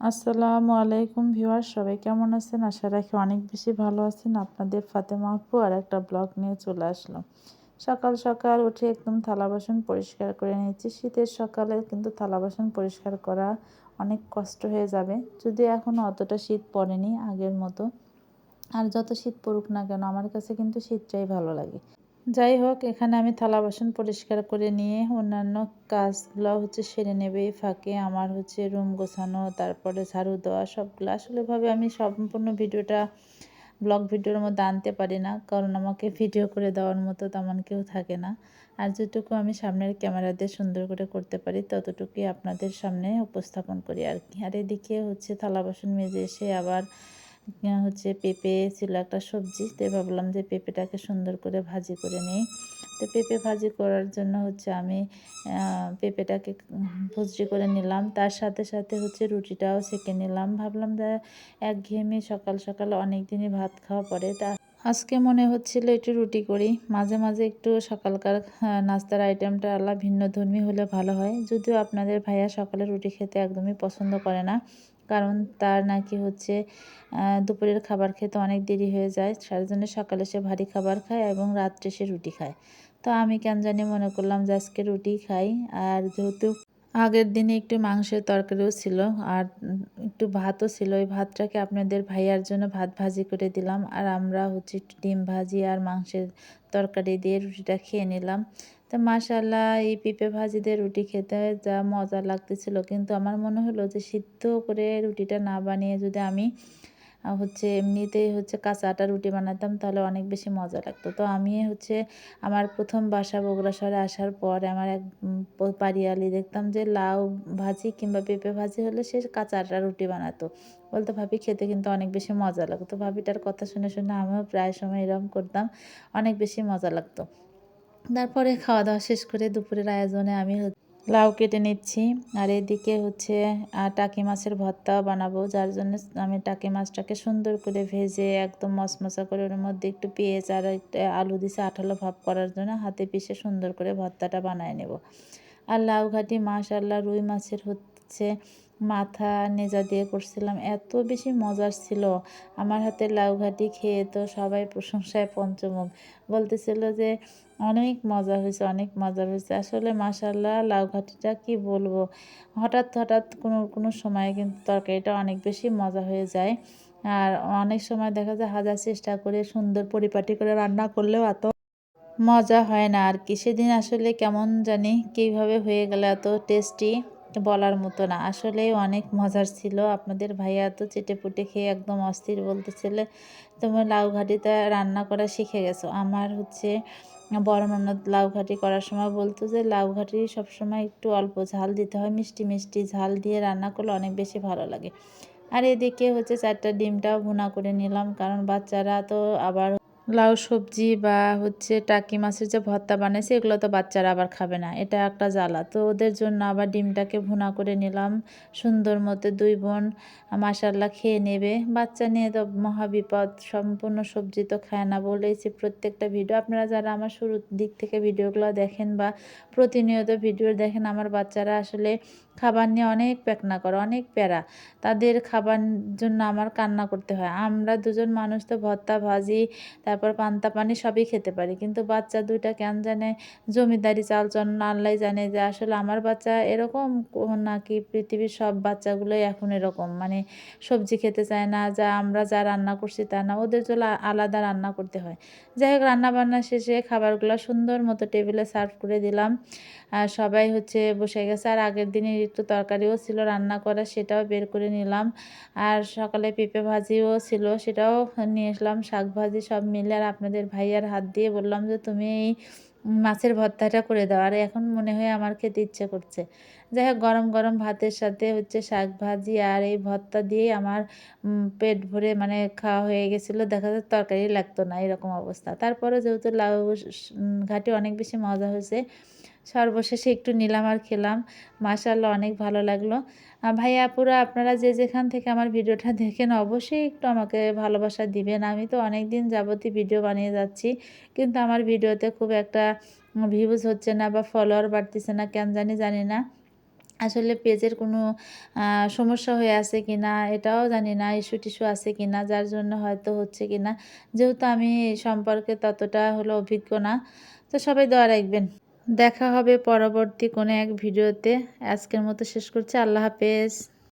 আসসালামু আলাইকুম ভিউয়ার সবাই কেমন আছেন? আশা রাখি অনেক বেশি ভালো আছেন। আপনাদের ফাতেমা আপু আর একটা ব্লগ নিয়ে চলে আসলাম। সকাল সকাল উঠে একদম থালা বাসন পরিষ্কার করে নিয়েছি। শীতের সকালে কিন্তু থালা বাসন পরিষ্কার করা অনেক কষ্ট হয়ে যাবে। যদি এখনও অতটা শীত পড়েনি আগের মতো। আর যত শীত পড়ুক না কেন, আমার কাছে কিন্তু শীতটাই ভালো লাগে। যাই হোক, এখানে আমি থালা বাসন পরিষ্কার করে নিয়ে অন্যান্য কাজগুলো হচ্ছে সেরে নেবে ফাঁকে। আমার হচ্ছে রুম গোছানো, তারপরে ঝাড়ু দেওয়া, সবগুলো। আসলেভাবে আমি সম্পূর্ণ ভিডিওটা ব্লগ ভিডিওর মধ্যে আনতে পারি না, কারণ আমাকে ভিডিও করে দেওয়ার মতো তেমন কেউ থাকে না। আর যেটুকু আমি সামনের ক্যামেরা দিয়ে সুন্দর করে করতে পারি, ততটুকুই আপনাদের সামনে উপস্থাপন করি আর কি। আর এদিকে হচ্ছে থালা বাসন মেজে এসে আবার হচ্ছে পেঁপে ছিল একটা সবজি, তো ভাবলাম যে পেঁপেটাকে সুন্দর করে ভাজি করে নিই। তো পেঁপে ভাজি করার জন্য হচ্ছে আমি পেঁপেটাকে ভুজি করে নিলাম। তার সাথে সাথে হচ্ছে রুটিটাও সেঁকে নিলাম। ভাবলাম যে এক ঘেমে সকাল সকাল অনেক দিনই ভাত খাওয়া পরে। তা আজকে মনে হচ্ছিল একটু রুটি করি। মাঝে মাঝে একটু সকালকার নাস্তার আইটেমটা আল্লাহ ভিন্ন ধর্মী হলে ভালো হয়। যদিও আপনাদের ভাইয়া সকালে রুটি খেতে একদমই পছন্দ করে না। কারণ তার নাকি হচ্ছে দুপুরের খাবার খেতে অনেক দেরি হয়ে যায়। সার জন্য সকালে সে ভারী খাবার খায় এবং রাত্রে সে রুটি খায়। তো আমি কেন জানি মনে করলাম যে আজকে রুটি খাই। আর যেহেতু আগের দিনে একটু মাংসের তরকারিও ছিল আর একটু ভাতও ছিল। ওই ভাতটাকে আপনাদের ভাইয়ার জন্য ভাত ভাজি করে দিলাম আর আমরা হচ্ছে একটু ডিম ভাজি আর মাংসের তরকারি দিয়ে রুটিটা খেয়ে নিলাম। তো মাশাল্লাহ এই পেঁপে ভাজি দিয়ে রুটি খেতে যা মজা লাগতেছিল। কিন্তু আমার মনে হলো যে সিদ্ধ করে রুটিটা না বানিয়ে যদি আমি হচ্ছে এমনিতেই হচ্ছে কাঁচা আটা রুটি বানাতাম, তাহলে অনেক বেশি মজা লাগতো। তো আমি হচ্ছে আমার প্রথম বাসা বগুড়া শহরে আসার পর আমার এক পারিয়ালি দেখতাম যে লাউ ভাজি কিংবা পেঁপে ভাজি হলে সে কাঁচা আটা রুটি বানাতো। বলতো, ভাবি, খেতে কিন্তু অনেক বেশি মজা লাগতো। ভাবিটার কথা শুনে শুনে আমিও প্রায় সময় এরকম করতাম, অনেক বেশি মজা লাগতো। তারপরে খাওয়া দাওয়া শেষ করে দুপুরের আয়োজনে আমি লাউ কেটে নিচ্ছি। আর এদিকে হচ্ছে টাকি মাছের ভর্তাও বানাবো, যার জন্য আমি টাকি মাছটাকে সুন্দর করে ভেজে একদম মশমশা করে ওর মধ্যে একটু পেঁয়াজ আর আলু দিছে আঠালো ভাব করার জন্য হাতে পিষে সুন্দর করে ভর্তাটা বানায় নেব। আর লাউ ঘাটি মাছ আল্লাহ রুই মাছের হচ্ছে মাথা নেজা দিয়ে করছিলাম। এত বেশি মজার ছিল। আমার হাতে লাউ ঘাটি খেয়ে তো সবাই প্রশংসায় পঞ্চমুখ। বলতেছিল যে, অনেক মজা হয়েছে, অনেক মজা হয়েছে। আসলে মাসাল্লাহ লাউ ঘাটিটা কি বলব? হঠাৎ হঠাৎ কোনো কোনো সময় কিন্তু তরকারিটা অনেক বেশি মজা হয়ে যায়। আর অনেক সময় দেখা যায় হাজার চেষ্টা করে সুন্দর পরিপাটি করে রান্না করলেও এত মজা হয় না। আর কি সেদিন আসলে কেমন জানি, কীভাবে হয়ে গেল এত টেস্টি? বলার মতো না। আসলে অনেক মজার ছিল। আপনাদের ভাইয়া তো চেটে পুটে খেয়ে একদম অস্থির বলতেছিলে, তোমার লাউ ঘাটিতে রান্না করা শিখে গেছো। আমার হচ্ছে বড় ননদ লাউ ঘাটি করার সময় বলতো যে, লাউ ঘাটি সবসময় একটু অল্প ঝাল দিতে হয়। মিষ্টি মিষ্টি ঝাল দিয়ে রান্না করলে অনেক বেশি ভালো লাগে। আর এদিকে হচ্ছে চারটা ডিমটাও ভুনা করে নিলাম, কারণ বাচ্চারা তো আবার লাউ সবজি বা হচ্ছে টাকি মাছের যে ভর্তা বানাইছে এগুলো তো বাচ্চারা আবার খাবে না। এটা একটা জ্বালা। তো ওদের জন্য আবার ডিমটাকে ভুনা করে নিলাম। সুন্দর মতো দুই বোন মাসাল্লা খেয়ে নেবে। বাচ্চা নিয়ে তো মহাবিপদ সম্পূর্ণ সবজি তো খায় না বলেছি প্রত্যেকটা ভিডিও আপনারা যারা আমার শুরুর দিক থেকে ভিডিওগুলো দেখেন বা প্রতিনিয়ত ভিডিও দেখেন, আমার বাচ্চারা আসলে খাবার নিয়ে অনেক প্যাকনা করে, অনেক প্যারা। তাদের খাবার জন্য আমার কান্না করতে হয়। আমরা দুজন মানুষ তো ভর্তা ভাজি, তারপর পান্তা পানি সবই খেতে পারি। কিন্তু বাচ্চা দুইটা কেন জানে জমিদারি চালচলন আল্লাহ জানে যে আসলে আমার বাচ্চা এরকম নাকি পৃথিবীর সব বাচ্চাগুলোই এখন এরকম। মানে সবজি খেতে চায় না, যা আমরা যা রান্না করছি তা না, ওদের জন্য আলাদা রান্না করতে হয়। যাই হোক রান্না বান্না শেষে খাবারগুলো সুন্দর মতো টেবিলে সার্ভ করে দিলাম। সবাই হচ্ছে বসে গেছে। আর আগের দিনের একটু তরকারিও ছিল, রান্না করা সেটাও বের করে নিলাম। আর সকালে পেঁপে ভাজিও ছিল, সেটাও নিয়ে আসলাম শাক ভাজি সব মিলে আর আপনাদের ভাইয়ার হাত দিয়ে বললাম যে, তুমি এই মাছের ভর্তাটা করে দাও। আর এখন মনে হয় আমার খেতে ইচ্ছে করছে। যাই হোক, গরম গরম ভাতের সাথে হচ্ছে শাক ভাজি আর এই ভর্তা দিয়েই আমার পেট ভরে মানে খাওয়া হয়ে গেছিল। দেখা যায় তরকারি লাগতো না, এরকম অবস্থা। তারপরে যেহেতু লাউ ঘাটে অনেক বেশি মজা হয়েছে সর্বশেষে একটু নিলাম আর খেলাম। মাশাল্লাহ অনেক ভালো লাগল। ভাই আপুরা, আপনারা যে যেখান থেকে আমার ভিডিওটা দেখেন, অবশ্যই একটু আমাকে ভালোবাসা দিবেন। আমি তো অনেক দিন যাবতীয় ভিডিও বানিয়ে যাচ্ছি, কিন্তু আমার ভিডিওতে খুব একটা ভিউজ হচ্ছে না বা ফলোয়ার বাড়তেছে না, কেন জানি জানি না। আসলে পেজের কোনো সমস্যা হয়ে আছে কি না এটাও জানি না ইস্যু টিস্যু আছে কি না যার জন্য হয়তো হচ্ছে কি না যেহেতু আমি সম্পর্কে ততটা হলো অভিজ্ঞ না, তো সবাই দোয়া রাখবেন। দেখা হবে পরবর্তী কোনো এক ভিডিওতে। আজকের মতো শেষ করছি। আল্লাহ হাফেজ।